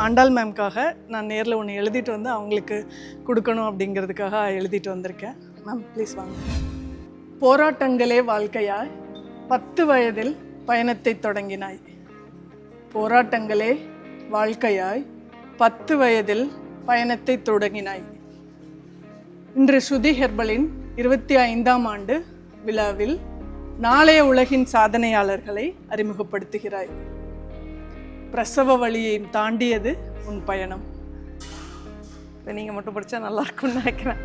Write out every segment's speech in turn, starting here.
ஆண்டாள் மேம்காக நான் நேரில் ஒன்று எழுதிட்டு வந்து அவங்களுக்கு கொடுக்கணும் அப்படிங்கிறதுக்காக எழுதிட்டு வந்திருக்கேன். மேம் ப்ளீஸ் வாங்க. போராட்டங்களே வாழ்க்கையாய் பத்து வயதில் பயணத்தை தொடங்கினாய். போராட்டங்களே வாழ்க்கையாய் பத்து வயதில் பயணத்தை தொடங்கினாய். இன்று ஸ்ருதி ஹெர்பலின் இருபத்தி ஐந்தாம் ஆண்டு விழாவில் நாளைய உலகின் சாதனையாளர்களை அறிமுகப்படுத்துகிறாய். பிரசவ வழியையும் தாண்டியது உன் பயணம். இதை நீங்கள் மட்டும் படித்தா நல்லா இருக்கும்னு நினைக்கிறேன்.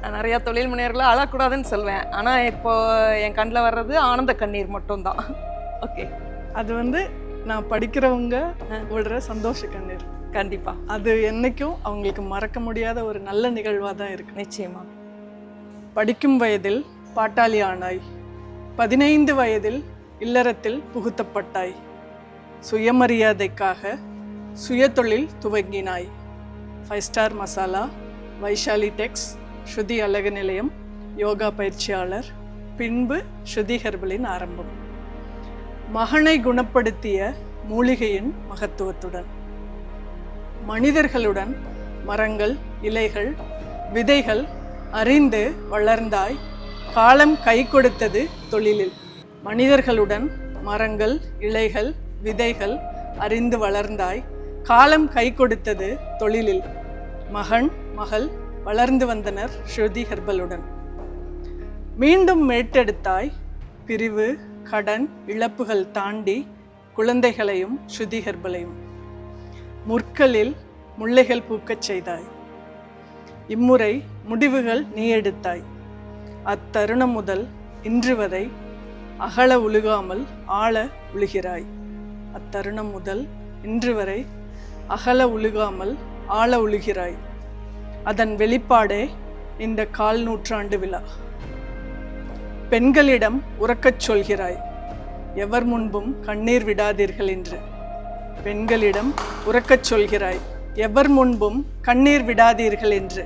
நான் நிறையா தொழில் முனைவர்களை அழக்கூடாதுன்னு சொல்வேன். ஆனால் இப்போ என் கண்ணில் வர்றது ஆனந்த கண்ணீர் மட்டும்தான். ஓகே அது வந்து நான் படிக்கிறவங்க விடுற சந்தோஷ கண்ணீர். கண்டிப்பாக அது என்னைக்கும் அவங்களுக்கு மறக்க முடியாத ஒரு நல்ல நிகழ்வாக தான் இருக்கு. நிச்சயமா. படிக்கும் வயதில் பாட்டாளி ஆனாய். பதினைந்து வயதில் இல்லறத்தில் புகுத்தப்பட்டாய். சுயமரியாதைக்காக சுயதொழில் துவங்கினாய். Five star masala Vaishali tex Shruti அழகு நிலையம் யோகா பயிற்சியாளர் பின்பு ஸ்ருதி ஹெர்பலின் ஆரம்பம். மகனை குணப்படுத்திய மூலிகையின் மகத்துவத்துடன் மனிதர்களுடன் மரங்கள் இலைகள் விதைகள் அறிந்து வளர்ந்தாய். காலம் கை கொடுத்தது தொழிலில். மனிதர்களுடன் மரங்கள் இலைகள் விதைகள் அறிந்து வளர்ந்தாய். காலம் கை கொடுத்தது தொழிலில். மகன் மகள் வளர்ந்து வந்தனர் ஸ்ருதி ஹெர்பலுடன். மீண்டும் மேட்டெடுத்தாய். பிரிவு கடன் இழப்புகள் தாண்டி குழந்தைகளையும் ஸ்ருதி ஹெர்பலையும். முற்களில் முல்லைகள் பூக்கச் செய்தாய். இம்முறை முடிவுகள் நீ எடுத்தாய். அத்தருணம் முதல் இன்று வரை அகல உழுகாமல் ஆழ உழுகிறாய். அத்தருணம் முதல் இன்று வரை அகல உழுகாமல் ஆழ உழுகிறாய். அதன் வெளிப்பாடே இந்த கால் நூற்றாண்டு விழா. பெண்களிடம் உறக்கச் சொல்கிறாய். எவர் முன்பும் கண்ணீர் விடாதீர்கள் என்று. பெண்களிடம் உறக்கச் சொல்கிறாய். எவர் முன்பும் கண்ணீர் விடாதீர்கள் என்று.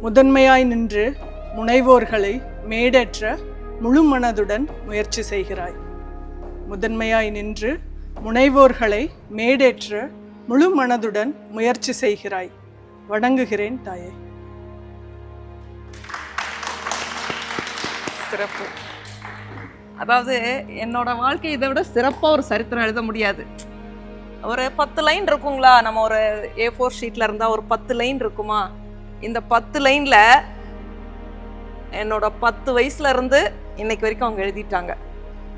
முதன்மையாய் நின்று முனைவோர்களை மேடேற்ற முழு மனதுடன் முயற்சி செய்கிறாய். முதன்மையாய் நின்று முனைவோர்களை மேடேற்ற முழு மனதுடன் முயற்சி செய்கிறாய். வணங்குகிறேன் தாயே. சிறப்பு. அதாவது என்னோட வாழ்க்கை இதை விட சிறப்பாக ஒரு சரித்திரம் எழுத முடியாது. ஒரு பத்து லைன் இருக்குங்களா? நம்ம ஒரு ஏ ஃபோர் ஷீட்டில் இருந்தால் ஒரு பத்து லைன் இருக்குமா? இந்த பத்து லைனில் என்னோட பத்து வயசுல இருந்து இன்னைக்கு வரைக்கும் அவங்க எழுதிட்டாங்க.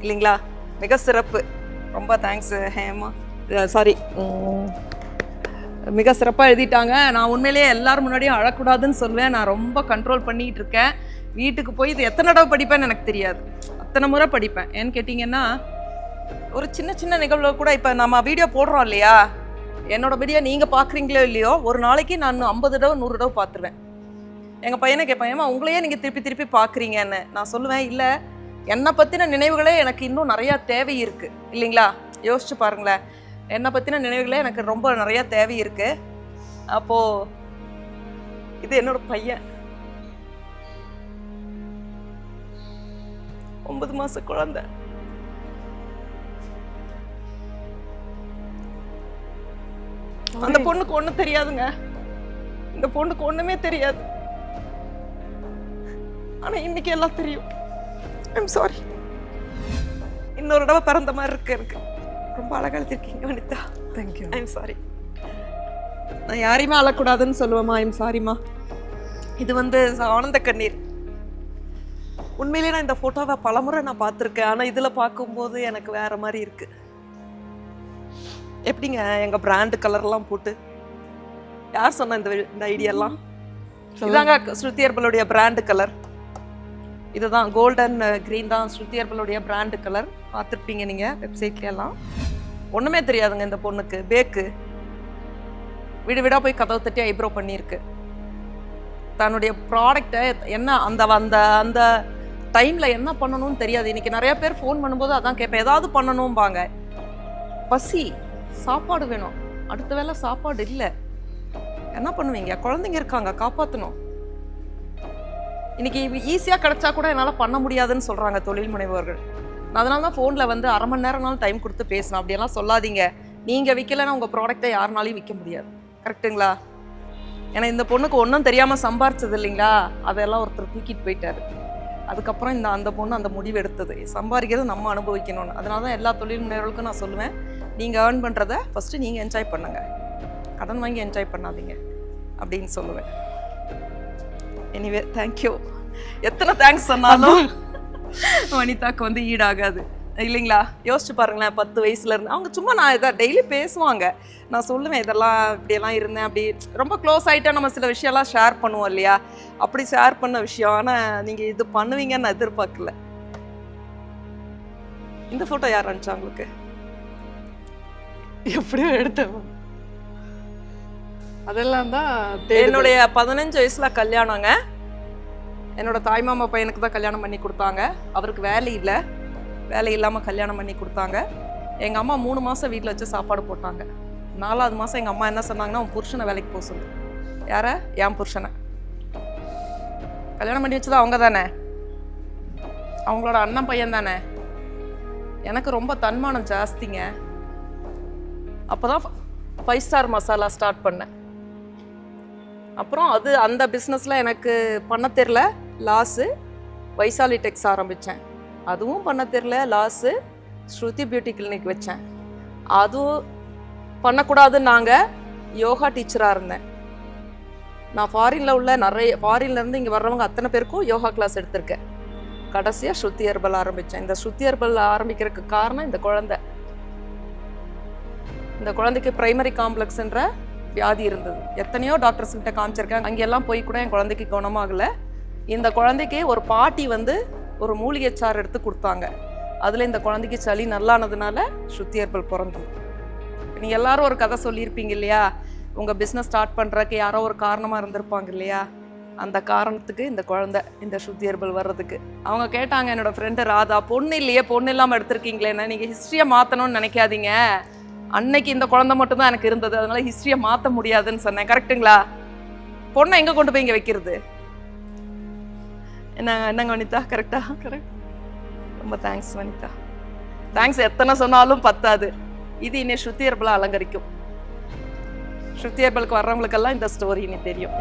இல்லைங்களா? மிக சிறப்பு. ரொம்ப தேங்க்ஸ் ஹேமா. சாரி மிக சிறப்பாக எழுதிட்டாங்க. நான் உண்மையிலேயே எல்லாரும் முன்னாடியும் அழக்கூடாதுன்னு சொல்லுவேன் நான் ரொம்ப கண்ட்ரோல் பண்ணிகிட்டு இருக்கேன். வீட்டுக்கு போய் இது எத்தனை தடவை படிப்பேன்னு எனக்கு தெரியாது. அத்தனை முறை படிப்பேன். ஏன்னு கேட்டிங்கன்னா ஒரு சின்ன சின்ன நிகழ்வு கூட இப்போ நம்ம வீடியோ போடுறோம் இல்லையா? என்னோட வீடியோ நீங்கள் பார்க்குறீங்களோ இல்லையோ ஒரு நாளைக்கு நான் ஐம்பது தடவை நூறு தடவை பார்த்துருவேன். எங்கள் பையனை கேட்பேன் ஏமா உங்களையே நீங்கள் திருப்பி திருப்பி பார்க்குறீங்கன்னு. நான் சொல்லுவேன் இல்லை என்னை பற்றின நினைவுகளே எனக்கு இன்னும் நிறையா தேவை இருக்குது இல்லைங்களா? யோசிச்சு பாருங்களேன். என்னை பற்றின நினைவுகளே எனக்கு ரொம்ப நிறையா தேவை இருக்குது அப்போது இது என்னோட பையன். ஒன்பது மாச குழந்தை. அந்த பொண்ணுக்கு ஒண்ணும் தெரியாதுங்க. இந்த பொண்ணுக்கு ஒண்ணுமே தெரியாது. ஆனா இன்னைக்கு எல்லாம் தெரியும். ஐம் சாரி இன்னொரு தடவை பிறந்த மாதிரி இருக்கு எனக்கு. ரொம்ப அழகா எழுதிருக்கீங்க Vanitha. Thank you I'm sorry நான் யாரையுமே அழக்கூடாதுன்னு சொல்லுவேம்மா ஐம் சாரிம்மா இது வந்து ஆனந்த கண்ணீர். உண்மையிலேயே நான் இந்த ஃபோட்டோவை பலமுறை நான் பார்த்துருக்கேன். ஆனால் இதில் பார்க்கும்போது எனக்கு வேற மாதிரி இருக்கு. எப்படிங்க எங்கள் பிராண்டு கலர்லாம் போட்டு? யார் சொன்ன இந்த இந்த ஐடியாலாம் இதாங்க ஸ்ருதி பிராண்டு கலர் இதுதான் கோல்டன் க்ரீன் uh, தான் ஸ்ருதி ஹெர்பலுடைய பிராண்டு கலர் பார்த்துருப்பீங்க நீங்கள் வெப்சைட்ல எல்லாம். ஒன்றுமே தெரியாதுங்க இந்த பொண்ணுக்கு. பேக்கு வீடு வீடாக போய் கதவு தட்டி ஐப்ரோ பண்ணியிருக்கு. தன்னுடைய ப்ராடக்டை என்ன அந்த அந்த அந்த டைமில் என்ன பண்ணணும்னு தெரியாது. இன்றைக்கி நிறைய பேர் ஃபோன் பண்ணும்போது அதான் கேட்பேன். ஏதாவது பண்ணணும்பாங்க. பசி சாப்பாடு வேணும். அடுத்த வேளை சாப்பாடு இல்லை. என்ன பண்ணுவீங்க? குழந்தைங்க இருக்காங்க காப்பாற்றணும் இன்னைக்கு ஈஸியாக கிடைச்சா கூட என்னால் பண்ண முடியாதுன்னு சொல்கிறாங்க தொழில் முனைவோர்கள். நான் அதனால தான் ஃபோனில் வந்து அரை மணி நேரம்னாலும் டைம் கொடுத்து பேசணும். அப்படியெல்லாம் சொல்லாதீங்க. நீங்கள் விற்கலைன்னா உங்கள் ப்ராடக்ட்டை யாருனாலையும் விற்க முடியாது. கரெக்ட்டுங்களா ஏன்னா இந்த பொண்ணுக்கு ஒன்றும் தெரியாமல் சம்பாரிச்சது இல்லைங்களா? அதெல்லாம் ஒருத்தர் தூக்கிட்டு போயிட்டாரு. அதுக்கப்புறம் இந்த அந்த பொண்ணு அந்த முடிவு எடுத்தது. சம்பாதிக்கிறது நம்ம அனுபவிக்கணும்னு. அதனால தான் எல்லா தொழில் முனைவர்களுக்கும் நான் சொல்லுவேன். நீங்கள் ஏர்ன் பண்ணுறத ஃபஸ்ட்டு நீங்கள் என்ஜாய் பண்ணுங்கள் கடன் வாங்கி என்ஜாய் பண்ணாதீங்க. அப்படின்னு சொல்லுவேன். எனிவே தேங்க்யூ எத்தனை தேங்க்ஸ் சொன்னாலும் வனிதாக்கு வந்து ஈடாகாது. இல்லைங்களா? யோசிச்சு பாருங்களேன் பத்து வயசுல இருந்து. அவங்க சும்மா நான் இதை டெய்லி பேசுவாங்க. நான் சொல்லுவேன் இதெல்லாம் இப்படியெல்லாம் இருந்தேன். அப்படி ரொம்ப க்ளோஸ் ஆகிட்டா நம்ம சில விஷயம்லாம் ஷேர் பண்ணுவோம் இல்லையா? அப்படி ஷேர் பண்ண விஷயம் ஆனால் நீங்கள் இது பண்ணுவீங்கன்னு நான் எதிர்பார்க்கல. இந்த ஃபோட்டோ யார் அனுப்பிச்சா உங்களுக்கு? எப்படியோ எடுத்தேன். அதெல்லாம் தான் என்னுடைய பதினஞ்சு வயசுல கல்யாணங்க. என்னோட தாய்மாமா பையனுக்கு தான் கல்யாணம் பண்ணி கொடுத்தாங்க. அவருக்கு வேலை இல்லை. வேலை இல்லாமல் கல்யாணம் பண்ணி கொடுத்தாங்க. எங்கள் அம்மா மூணு மாதம் வீட்டில் வச்சு சாப்பாடு போட்டாங்க. நாலாவது மாதம் எங்கள் அம்மா என்ன சொன்னாங்கன்னா உன் புருஷனை வேலைக்கு போக சொல்லு. யார? என் புருஷனை. கல்யாணம் பண்ணி வச்சது அவங்க தானே. அவங்களோட அண்ணன் பையன் தானே. எனக்கு ரொம்ப தன்மானம் ஜாஸ்திங்க. அப்போ தான் ஃபைவ் ஸ்டார் மசாலா ஸ்டார்ட் பண்ணேன். அப்புறம் அது அந்த பிஸ்னஸில் எனக்கு பண்ண தெரில லாஸு வைசாலி டெக்ஸ் ஆரம்பித்தேன் அதுவும் பண்ண தெரில லாஸு ஸ்ருதி பியூட்டி கிளினிக் வச்சேன். அதுவும் பண்ணக்கூடாதுன்னு நாங்கள் யோகா டீச்சராக இருந்தேன். நான் ஃபாரினில் உள்ள நிறைய ஃபாரின்லேருந்து இங்கே வர்றவங்க அத்தனை பேருக்கும் யோகா கிளாஸ் எடுத்திருக்கேன். கடைசியாக ஸ்ருதி ஹெர்பல் ஆரம்பித்தேன் இந்த ஸ்ருதி ஹெர்பல் ஆரம்பிக்கிறதுக்கு காரணம் இந்த குழந்தை. இந்த குழந்தைக்கு பிரைமரி காம்ப்ளெக்ஸ்ன்ற வியாதி இருந்தது. எத்தனையோ டாக்டர்ஸ் கிட்ட காமிச்சிருக்கேன். அங்கெல்லாம் போய் கூட என் குழந்தைக்கு குணமாகல இந்த குழந்தைக்கு ஒரு பாட்டி வந்து ஒரு மூலிகை சாறு எடுத்து கொடுத்தாங்க. அதில் இந்த குழந்தைக்கு சளி நல்லானதுனால சுத்தியர்பல் பிறந்தோம். பிறந்தது எல்லாரும் ஒரு கதை சொல்லியிருப்பீங்க இல்லையா? உங்கள் பிஸ்னஸ் ஸ்டார்ட் பண்ணுறதுக்கு யாரோ ஒரு காரணமாக இருந்திருப்பாங்க இல்லையா? அந்த காரணத்துக்கு இந்த குழந்தை இந்த சுத்தியர்பல் வர்றதுக்கு. அவங்க கேட்டாங்க என்னோடய ஃப்ரெண்டு ராதா பொண்ணு இல்லையே பொண்ணு இல்லாமல் எடுத்திருக்கீங்களேன்னு. நீங்கள் ஹிஸ்ட்ரியை மாற்றணும்னு நினைக்காதீங்க. அன்னைக்கு இந்த குழந்தை மட்டும்தான் எனக்கு இருந்தது. அதனால ஹிஸ்ட்ரியை மாற்ற முடியாதுன்னு சொன்னேன். கரெக்ட்டுங்களா பொண்ணை எங்கே கொண்டு போய் இங்கே வைக்கிறது? என்ன என்னங்க வனிதா? கரெக்டா கரெக்ட் ரொம்ப தேங்க்ஸ் வனிதா. தேங்க்ஸ் எத்தனை சொன்னாலும் பத்தாது. இது இன்னும் ஸ்ருத்தியர்பலாக அலங்கரிக்கும். ஸ்ருதி வர்றவங்களுக்கெல்லாம் இந்த ஸ்டோரி இனி தெரியும்.